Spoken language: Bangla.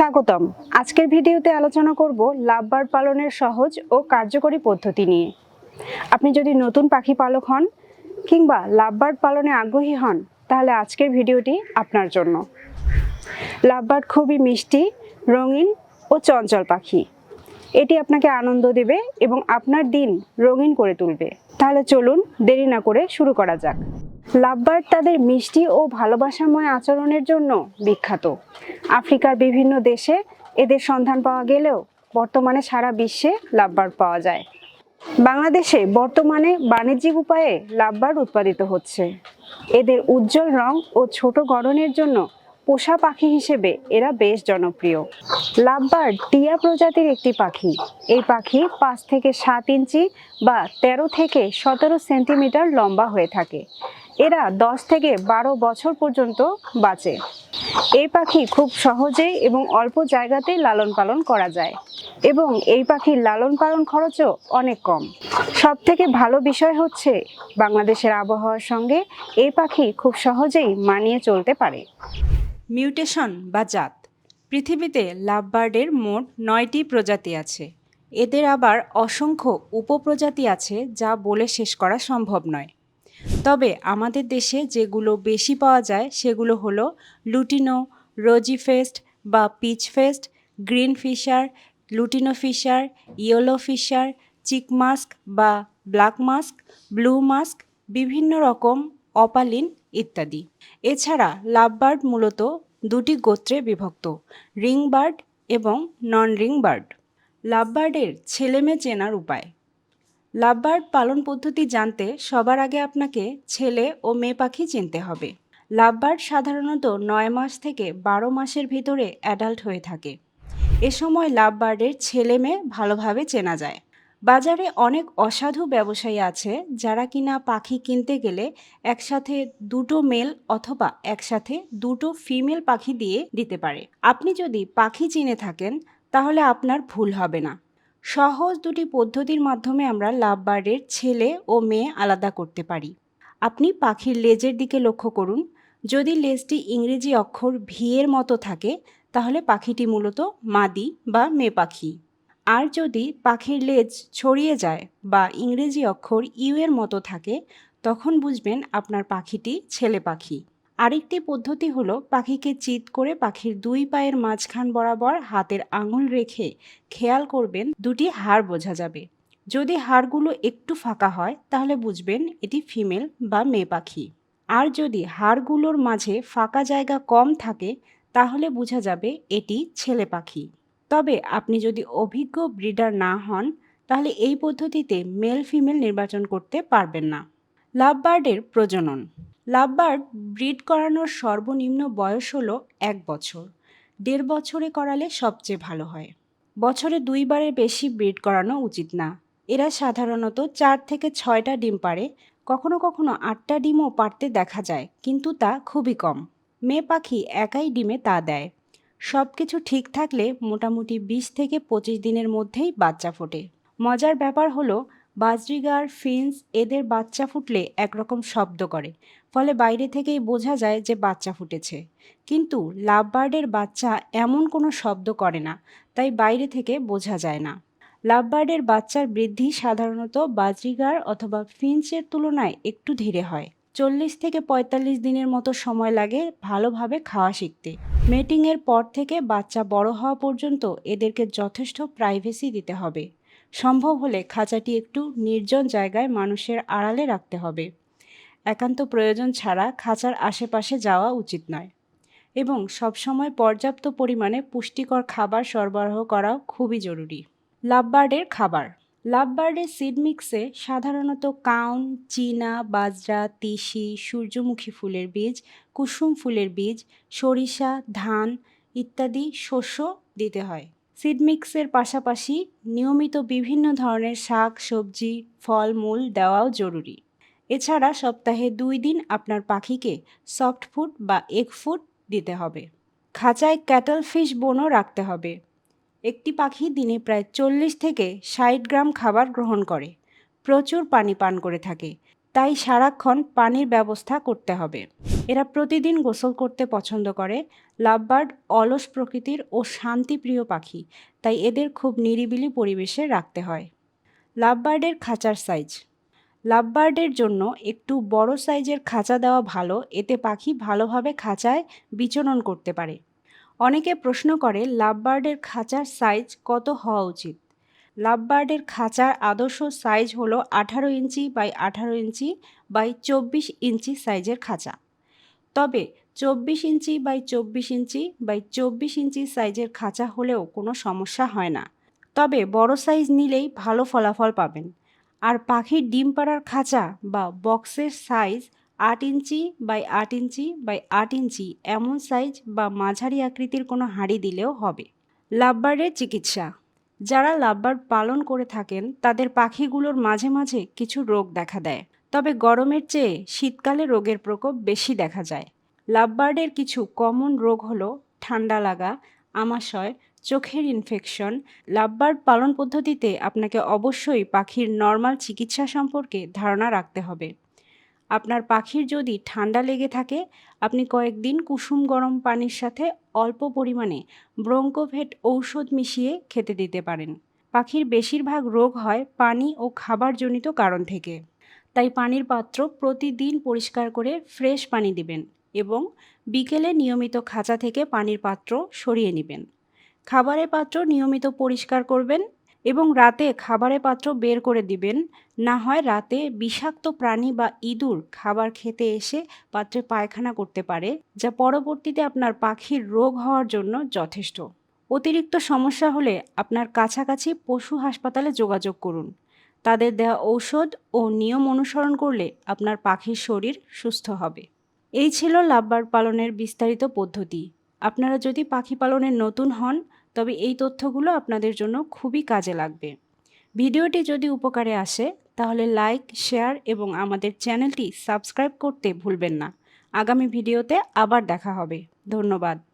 স্বাগতম। আজকের ভিডিওতে আলোচনা করব লাভবার পালনের সহজ ও কার্যকরী পদ্ধতি নিয়ে। আপনি যদি নতুন পাখি পালক হন কিংবা লাভবার্ড পালনে আগ্রহী হন, তাহলে আজকের ভিডিওটি আপনার জন্য। লাভবার্ড খুবই মিষ্টি, রঙিন ও চঞ্চল পাখি। এটি আপনাকে আনন্দ দেবে এবং আপনার দিন রঙিন করে তুলবে। তাহলে চলুন দেরি না করে শুরু করা যাক। লাভবার্ড তাদের মিষ্টি ও ভালোবাসাময় আচরণের জন্য বিখ্যাত। আফ্রিকার বিভিন্ন দেশে এদের সন্ধান পাওয়া গেলেও বর্তমানে সারা বিশ্বে লাভবার্ড পাওয়া যায়। বাংলাদেশে বর্তমানে বাণিজ্যিক উপায়ে লাভবার্ড উৎপাদিত হচ্ছে। এদের উজ্জ্বল রং ও ছোট গড়নের জন্য পোষা পাখি হিসেবে এরা বেশ জনপ্রিয়। লাভবার্ড টিয়া প্রজাতির একটি পাখি। এই পাখি পাঁচ থেকে সাত ইঞ্চি বা তেরো থেকে সতেরো সেন্টিমিটার লম্বা হয়ে থাকে। এরা দশ থেকে বারো বছর পর্যন্ত বাঁচে। এই পাখি খুব সহজেই এবং অল্প জায়গাতেই লালন পালন করা যায় এবং এই পাখির লালন পালন খরচও অনেক কম। সব থেকে ভালো বিষয় হচ্ছে বাংলাদেশের আবহাওয়ার সঙ্গে এই পাখি খুব সহজেই মানিয়ে চলতে পারে। মিউটেশন বা জাত। পৃথিবীতে লাভবার্ডের মোট নয়টি প্রজাতি আছে। এদের আবার অসংখ্য উপপ্রজাতি আছে যা বলে শেষ করা সম্ভব নয়। তবে আমাদের দেশে যেগুলো বেশি পাওয়া যায় সেগুলো হলো লুটিনো, রোজি ফেস্ট বা peach face, green Fischer, lutino Fischer, yellow Fischer, চিক মাস্ক বা ব্ল্যাক মাস্ক, ব্লু মাস্ক, বিভিন্ন রকম অপালিন ইত্যাদি। এছাড়া লাভবার্ড মূলত দুটি গোত্রে বিভক্ত রিং বার্ড এবং নন রিং বার্ড লাভবার্ডের ছেলেমেয়ে চেনার উপায়। লাভবার্ড পালন পদ্ধতি জানতে সবার আগে আপনাকে ছেলে ও মেয়ে পাখি চিনতে হবে। লাভবার্ড সাধারণত নয় মাস থেকে বারো মাসের ভিতরে অ্যাডাল্ট হয়ে থাকে। এ সময় লাভবার্ডের ছেলে মেয়ে ভালোভাবে চেনা যায়। বাজারে অনেক অসাধু ব্যবসায়ী আছে যারা কিনা পাখি কিনতে গেলে একসাথে দুটো মেল অথবা একসাথে দুটো ফিমেল পাখি দিয়ে দিতে পারে। আপনি যদি পাখি চিনে থাকেন, তাহলে আপনার ভুল হবে না। সহজ দুটি পদ্ধতির মাধ্যমে আমরা লাভবার্ডের ছেলে ও মেয়ে আলাদা করতে পারি। আপনি পাখির লেজের দিকে লক্ষ্য করুন। যদি লেজটি ইংরেজি অক্ষর ভি এর মতো থাকে, তাহলে পাখিটি মূলত মাদি বা মেয়ে পাখি। আর যদি পাখির লেজ ছড়িয়ে যায় বা ইংরেজি অক্ষর ইউ এর মতো থাকে, তখন বুঝবেন আপনার পাখিটি ছেলে পাখি। আরেকটি পদ্ধতি হলো পাখিকে চিৎ করে পাখির দুই পায়ের মাঝখান বরাবর হাতের আঙুল রেখে খেয়াল করবেন দুটি হাড় বোঝা যাবে। যদি হাড়গুলো একটু ফাঁকা হয়, তাহলে বুঝবেন এটি ফিমেল বা মেয়ে পাখি। আর যদি হাড়গুলোর মাঝে ফাঁকা জায়গা কম থাকে, তাহলে বোঝা যাবে এটি ছেলে পাখি। তবে আপনি যদি অভিজ্ঞ ব্রিডার না হন, তাহলে এই পদ্ধতিতে মেল ফিমেল নির্বাচন করতে পারবেন না। লাভ বার্ডের প্রজনন লাভবার্ড ব্রিড করানোর সর্বনিম্ন বয়স হলো এক বছর। দেড় বছরে করালে সবচেয়ে ভালো হয়। বছরে দুইবারের বেশি ব্রিড করানো উচিত না। এরা সাধারণত চার থেকে ছয়টা ডিম পারে কখনো কখনো আটটা ডিমও পারতে দেখা যায়, কিন্তু তা খুবই কম। মেয়ে পাখি একাই ডিমে তা দেয়। সব কিছু ঠিক থাকলে মোটামুটি বিশ থেকে পঁচিশ দিনের মধ্যেই বাচ্চা ফোটে। মজার ব্যাপার হলো বাজরিগার ফিন্স এদের বাচ্চা ফুটলে একরকম শব্দ করে। ফলে বাইরে থেকেই বোঝা যায় যে বাচ্চা ফুটেছে। কিন্তু লাভবার্ডের বাচ্চা এমন কোনো শব্দ করে না, তাই বাইরে থেকে বোঝা যায় না। লাভবার্ডের বাচ্চার বৃদ্ধি সাধারণত বাজরিগার অথবা ফিন্সের তুলনায় একটু ধীরে হয়। চল্লিশ থেকে পঁয়তাল্লিশ দিনের মতো সময় লাগে ভালোভাবে খাওয়া শিখতে। মেটিংয়ের পর থেকে বাচ্চা বড় হওয়া পর্যন্ত এদেরকে যথেষ্ট প্রাইভেসি দিতে হবে। সম্ভব হলে খাঁচাটি একটু নির্জন জায়গায় মানুষের আড়ালে রাখতে হবে। একান্ত প্রয়োজন ছাড়া খাঁচার আশেপাশে যাওয়া উচিত নয় এবং সবসময় পর্যাপ্ত পরিমাণে পুষ্টিকর খাবার সরবরাহ করাও খুবই জরুরি। লাভবার্ডের খাবার। লাভবার্ডের সিড মিক্সে সাধারণত কাউন, চীনা, বাজরা, তিসি, সূর্যমুখী ফুলের বীজ, কুসুম ফুলের বীজ, সরিষা, ধান ইত্যাদি শস্য দিতে হয়। সিড মিক্সের পাশাপাশি নিয়মিত বিভিন্ন ধরনের শাক, সবজি ফলমূল দেওয়াও জরুরি। এছাড়া সপ্তাহে দুই দিন আপনার পাখিকে সফট ফুড বা এগ ফুড দিতে হবে। খাঁচায় ক্যাটল ফিশ বোনও রাখতে হবে। একটি পাখি দিনে প্রায় চল্লিশ থেকে ষাট গ্রাম খাবার গ্রহণ করে। প্রচুর পানি পান করে থাকে। তাই সারাক্ষণ পানির ব্যবস্থা করতে হবে। এরা প্রতিদিন গোসল করতে পছন্দ করে, লাভবার্ড অলস প্রকৃতির ও শান্তিপ্রিয় পাখি, তাই এদের খুব নিরিবিলি পরিবেশে রাখতে হয়। লাভবার্ডের খাঁচার সাইজ। লাভবার্ডের জন্য একটু বড় সাইজের খাঁচা দেওয়া ভালো, এতে পাখি ভালোভাবে খাঁচায় বিচরণ করতে পারে। অনেকে প্রশ্ন করে, লাভবার্ডের খাঁচার সাইজ কত হওয়া উচিত? লাভবার্ডের খাঁচার আদর্শ সাইজ হলো আঠারো ইঞ্চি বাই আঠারো ইঞ্চি বাই চব্বিশ ইঞ্চি সাইজের খাঁচা। তবে চব্বিশ ইঞ্চি বাই চব্বিশ ইঞ্চি বাই চব্বিশ ইঞ্চি সাইজের খাঁচা হলেও কোনো সমস্যা হয় না। তবে বড় সাইজ নিলেই ভালো ফলাফল পাবেন। আর পাখির ডিম পাড়ার খাঁচা বা বক্সের সাইজ আট ইঞ্চি বাই আট ইঞ্চি বাই আট ইঞ্চি এমন সাইজ বা মাঝারি আকৃতির কোনো হাঁড়ি দিলেও হবে। লাভবার্ডের চিকিৎসা। যারা লাভবার্ড পালন করে থাকেন, তাদের পাখিগুলোর মাঝে মাঝে কিছু রোগ দেখা দেয়। তবে গরমের চেয়ে শীতকালে রোগের প্রকোপ বেশি দেখা যায়। লাভবার্ডের কিছু কমন রোগ হলো ঠান্ডা লাগা, আমাশয়, চোখের ইনফেকশন লাভবার্ড পালন পদ্ধতিতে আপনাকে অবশ্যই পাখির নর্মাল চিকিৎসা সম্পর্কে ধারণা রাখতে হবে। আপনার পাখির যদি ঠান্ডা লেগে থাকে, আপনি কয়েকদিন কুসুম গরম পানির সাথে অল্প পরিমাণে ব্রঙ্কোভেট ঔষধ মিশিয়ে খেতে দিতে পারেন। পাখির বেশিরভাগ রোগ হয় পানি ও খাবারজনিত কারণ থেকে। তাই পানির পাত্র প্রতিদিন পরিষ্কার করে ফ্রেশ পানি দিবেন এবং বিকেলে নিয়মিত খাঁচা থেকে পানির পাত্র সরিয়ে নেবেন। খাবারের পাত্র নিয়মিত পরিষ্কার করবেন এবং রাতে খাবারের পাত্র বের করে দিবেন। না হয় রাতে বিষাক্ত প্রাণী বা ইঁদুর খাবার খেতে এসে পাত্রে পায়খানা করতে পারে, যা পরবর্তীতে আপনার পাখির রোগ হওয়ার জন্য যথেষ্ট। অতিরিক্ত সমস্যা হলে আপনার কাছাকাছি পশু হাসপাতালে যোগাযোগ করুন। তাদের দেওয়া ঔষধ ও নিয়ম অনুসরণ করলে আপনার পাখির শরীর সুস্থ হবে। এই ছিল লাভবার পালনের বিস্তারিত পদ্ধতি। আপনারা যদি পাখি পালনের নতুন হন তবে এই তথ্যগুলো আপনাদের জন্য খুবই কাজে লাগবে। ভিডিওটি যদি উপকারে আসে, তাহলে লাইক, শেয়ার এবং আমাদের চ্যানেলটি সাবস্ক্রাইব করতে ভুলবেন না। আগামী ভিডিওতে আবার দেখা হবে। ধন্যবাদ।